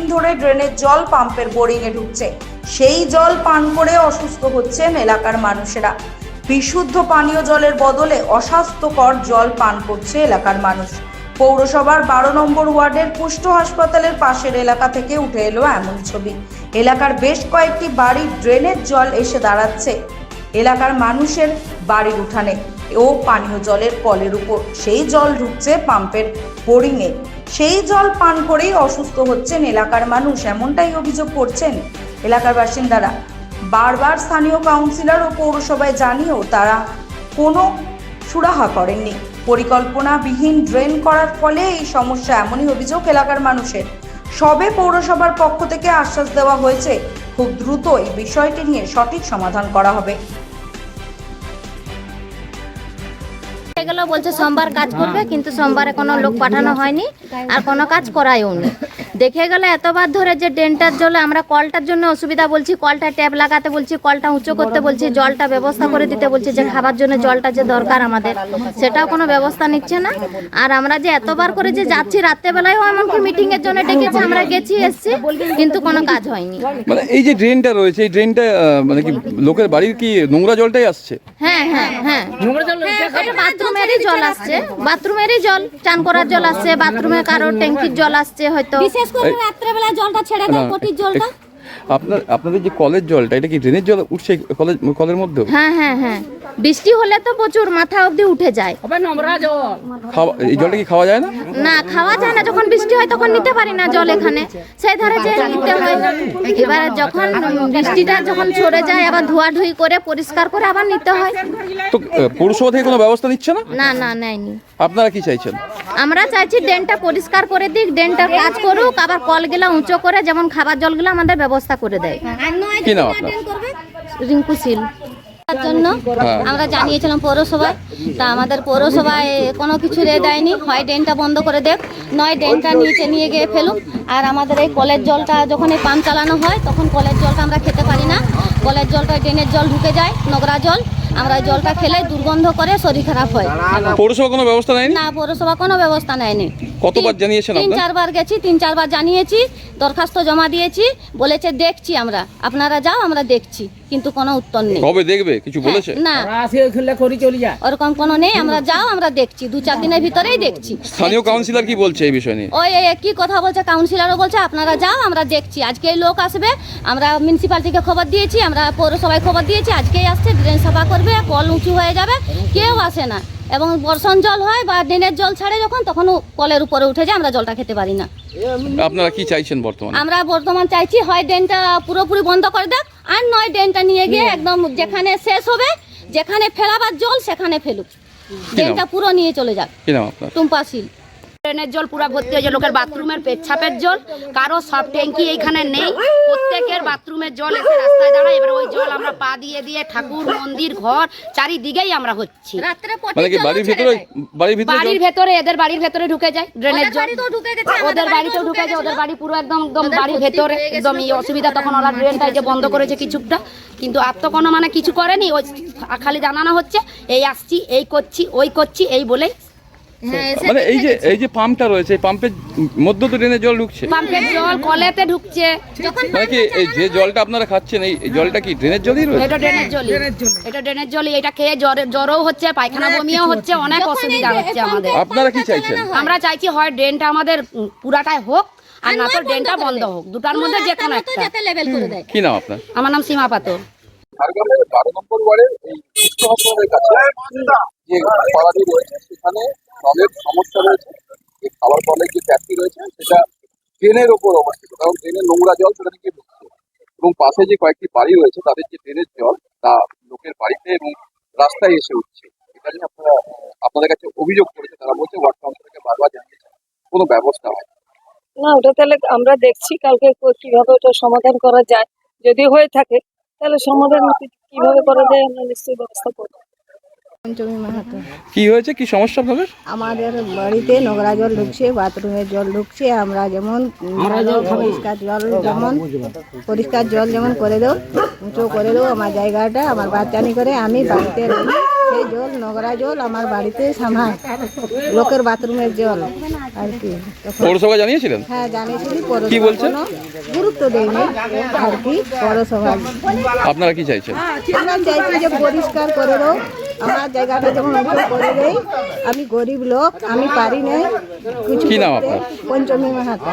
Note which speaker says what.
Speaker 1: দিন ধরে ড্রেনের জল পাম্পের বোরিংয়ে ঢুকছে। সেই জল পান করে অসুস্থ হচ্ছেন এলাকার মানুষেরা। বিশুদ্ধ পানীয় জলের বদলে অস্বাস্থ্যকর জল পান করছে এলাকার মানুষ। পৌরসভার বারো নম্বর ওয়ার্ডের পুষ্ট হাসপাতালের পাশের এলাকা থেকে উঠে এলো এমন ছবি। এলাকার বেশ কয়েকটি বাড়ির ড্রেনের জল এসে দাঁড়াচ্ছে। এলাকার মানুষের বাড়ির উঠানে ও পানীয় জলের কলের উপর। সেই জল ঢুকছে পাম্পের বোরিংয়ে। সেই জল পান করেই অসুস্থ হচ্ছেন এলাকার মানুষ, এমনটাই অভিযোগ করছেন এলাকার বাসিন্দারা। বারবার স্থানীয় কাউন্সিলর ও পৌরসভায় জানিয়েও তারা কোনো সুরাহা করেননি। পরিকল্পনাবিহীন ড্রেন করার ফলে এই সমস্যা, এমনই অভিযোগ এলাকার মানুষের। সবে পৌরসভার পক্ষ থেকে আশ্বাস দেওয়া হয়েছে, খুব দ্রুত এই বিষয়টি নিয়ে সঠিক সমাধান করা হবে।
Speaker 2: গেল বলছে সোমবার কাজ করবে, কিন্তু সোমবারে কোনো লোক পাঠানো হয়নি, আর কোনো কাজ করায়ও নি। দেখে গেলে এতবার ধরে যে ড্রেনটার জলে আমরা কলটার জন্য অসুবিধা বলছি কলটা ট্যাপ লাগাতে বলছি কলটা উঁচু করতে বলছি জলটা ব্যবস্থা করে দিতে বলছি যে খাবার জন্য জলটা যে দরকার আমাদের সেটাও কোনো ব্যবস্থা নিচ্ছে না। আর আমরা যে এতবার করে যে যাচ্ছি রাত্রেবেলায়ও এমনকি মিটিং এর জন্য ডেকেছে আমরা গেছি এসছি কিন্তু কোনো কাজ হয়নি।
Speaker 3: মানে এই যে ড্রেনটা রয়েছে এই ড্রেনটা মানে কি লোকের বাড়ির কি নোংরা জলটাই আসছে?
Speaker 2: হ্যাঁ হ্যাঁ হ্যাঁ। এটা বাথরুমেরই জল আসছে বাথরুমেরই জল চান করার জল আসছে বাথরুমে কারও ট্যাঙ্কির জল আসছে হয়তো
Speaker 4: বিশেষ করে রাত্রেবেলা জলটা ছেড়ে দেয় পটির জলটা।
Speaker 3: আপনার আপনাদের যে কলের জলটা এটা কি ড্রেনের জল উঠছে কলেজ কলের মধ্যেও?
Speaker 2: হ্যাঁ হ্যাঁ হ্যাঁ। বৃষ্টি হলে তো প্রচুর মাথা অবধি উঠে যায়।
Speaker 3: খাওয়া এই জলটা কি খাওয়া যায় না?
Speaker 2: না খাওয়া যায় না। যখন বৃষ্টি হয় তখন নিতে পারি না জল এখানে। সেই ধারে যে নিতে হয়। এবার যখন বৃষ্টিটা যখন সরে যায় আবার ধোয়াধুয়ি করে পরিষ্কার করে আবার নিতে হয়।
Speaker 3: তো পৌরসভা থেকে কোনো ব্যবস্থা নিচ্ছে না?
Speaker 2: না না নেয়নি।
Speaker 3: আপনারা কি চাইছেন?
Speaker 2: আমরা চাইছি ড্রেনটা পরিষ্কার করে দিক ড্রেনটার কাজ করুক আবার কলগুলা উঁচু করে যেমন খাবার জলগুলো আমাদের ব্যবস্থা করে দেয়।
Speaker 3: কি নাম আপনার?
Speaker 2: রিঙ্কু জন্য
Speaker 3: হ্যাঁ।
Speaker 2: আমরা জানিয়েছিলাম পৌরসভায় তা আমাদের পৌরসভায় কোনো কিছু রে দেয়নি। হয় ড্রেনটা বন্ধ করে দেখ নয় ড্রেনটা নিচে নিয়ে গিয়ে ফেলুক। আর আমাদের এই কলের জলটা যখন এই পাম্প চালানো হয় তখন কলের জলটা আমরা খেতে পারি না। কলের জলটা ড্রেনের জল ঢুকে যায় নোংরা জল। আমরা জলটা খেলে দুর্গন্ধ করে শরীর খারাপ হয়।
Speaker 3: পৌরসভা কোনো ব্যবস্থা নেয়নি?
Speaker 2: না পৌরসভা কোনো ব্যবস্থা নেয়নি।
Speaker 3: কতবার
Speaker 2: তিন-
Speaker 3: জানিয়েছেন
Speaker 2: তিন চারবার গেছি তিন চারবার জানিয়েছি দরখাস্ত জমা দিয়েছি বলেছে দেখছি আমরা। আপনারা যাও আমরা দেখছি কিন্তু কোনো উত্তর নেই।
Speaker 3: কবে দেখবে? কিছু বলেছে?
Speaker 2: না। ওরকম কোনো নেই আমরা যাও আমরা দেখছি দু চার দিনের ভিতরেই দেখছি।
Speaker 3: স্থানীয় কাউন্সিলর কি বলছে এই বিষয় নিয়ে?
Speaker 2: ওই এই কি কথা বলছে? কাউন্সিলরও বলছে আপনারা যাও আমরা দেখছি। আজকেই লোক আসবে আমরা মিউনিসিপালিটিকে খবর দিয়েছি আমরা পৌরসভায় খবর দিয়েছি আজকেই আসছে ড্রেন সাফা করবে কল উঁচু হয়ে যাবে কেউ আসে না। এবং বর্ষণ জল হয় বা ড্রেনের জল ছাড়ে যখন তখন কলের উপরে উঠে যায় আমরা জলটা খেতে পারি না।
Speaker 3: আপনারা কি চাইছেন বর্তমানে?
Speaker 2: আমরা বর্তমান চাইছি হয় ড্রেনটা পুরোপুরি বন্ধ করে দেখ আর নয় ড্রেনটা নিয়ে গিয়ে একদম যেখানে শেষ হবে যেখানে ফেলাবার জল সেখানে ফেলুক। ড্রেনটা পুরো নিয়ে চলে যাক।
Speaker 3: কি
Speaker 5: ড্রেনের জল পুরো ভর্তি হয়েছে লোকের বাথরুমের পেচ্ছাপের জল। কারও সব ট্যাঙ্কি এইখানে নেই। প্রত্যেকের বাথরুমের জল এসে রাস্তায় দাঁড়ায়। এবার ওই জল আমরা পা দিয়ে দিয়ে ঠাকুর মন্দির ঘর চারিদিকেই আমরা হচ্ছি।
Speaker 3: মানে বাড়ির ভিতরে বাড়ির ভিতরে
Speaker 5: বাড়ির
Speaker 3: জল?
Speaker 5: ভেতরে এদের বাড়ির ভেতরে ঢুকে যায় ড্রেনের
Speaker 2: ওদের
Speaker 5: জল।
Speaker 2: বাড়িতেও ঢুকে
Speaker 5: ওদের বাড়িতেও ঢুকে যায় ওদের বাড়ি পুরো একদম একদম বাড়ির ভেতরে। একদম এই অসুবিধা তখন ওরা ড্রেনটা যে বন্ধ করেছে কিছুটা। কিন্তু আর তো কোনো মানে কিছু করেনি। ওই খালি জানানো হচ্ছে এই আসছি এই করছি ওই করছি এই বলেই
Speaker 3: মানে এই যে এই যে পাম্পটা রয়েছে এই পাম্পের মধ্য তো ড্রেনের জল ঢুকছে।
Speaker 5: পাম্পের জল কলেতে ঢুকছে।
Speaker 3: মানে কি এই যে জলটা আপনারা খাচ্ছেন এই এই জলটা কি ড্রেনের জলই রয়েছে?
Speaker 5: এটা ড্রেনের জলই। এটা ড্রেনের জলই। এটা খেয়ে জ্বর জ্বরও হচ্ছে পায়খানা বমিও হচ্ছে অনেক অসুবিধা হচ্ছে আমাদের।
Speaker 3: আপনারা কি চাইছেন?
Speaker 5: আমরা চাইছি হয় ড্রেনটা আমাদের পুরাটাই হোক আর না তো ড্রেনটা বন্ধ হোক। দুটার মধ্যে যে কোনো একটা।
Speaker 3: কি নাম আপনার?
Speaker 5: আমার নাম সীমা পাতো
Speaker 6: ঝাড়গ্রামের বারো নম্বর ওয়ার্ডের এই কাছে যে পাড়াটি রয়েছে সেখানে জলের সমস্যা রয়েছে, যে খাবার জলের যে ট্যাপটি রয়েছে, সেটা ড্রেনের ওপর অবস্থিত, কারণ ড্রেনের নোংরা জল সেটা থেকে ঢুকছে। এবং পাশে যে কয়েকটি বাড়ি রয়েছে, তাদের যে ড্রেনের জল, তা লোকের বাড়িতে এবং রাস্তায় এসে উঠছে। এটা নিয়ে আপনারা, আপনাদের কাছে অভিযোগ করেছে, তারা বলছে ওয়ার্ড কাউন্সিলরকে বারবার জানিয়েছে, কোনো ব্যবস্থা হয়
Speaker 7: না, ওটা তাহলে আমরা দেখছি কালকে কীভাবে ওটা সমাধান করা যায়। যদি হয়ে থাকে, তাহলে সমাধান কীভাবে করা যায়, আমরা নিশ্চয়ই ব্যবস্থা করব।
Speaker 8: পঞ্চমী
Speaker 3: কি হয়েছে? কি সমস্যা আপনাদের?
Speaker 8: আমাদের বাড়িতে নোংরা জল ঢুকছে বাথরুমের জল ঢুকছে আমরা যেমন পরিষ্কার জল যেমন পরিষ্কার জল যেমন করে দেও উঁচু করে দেও আমার জায়গাটা আমার বাচ্চানি করে আমি বাড়িতে সেই জল নোংরা জল আমার বাড়িতে সামাল লোকের বাথরুমের জল আর কি।
Speaker 3: পৌরসভা জানিয়েছিলেন?
Speaker 8: হ্যাঁ জানিয়েছিলি
Speaker 3: কি
Speaker 8: বলছেন? গুরুত্ব দেয়নি আর কি পৌরসভা
Speaker 3: আপনারা কি চাইছেন?
Speaker 8: আমরা চাইছি যে পরিষ্কার করে দাও আমার জায়গাটা যখন অভাব করে দেই আমি গরিব লোক আমি পারি নাই কিছু পঞ্চমী মাহাতো।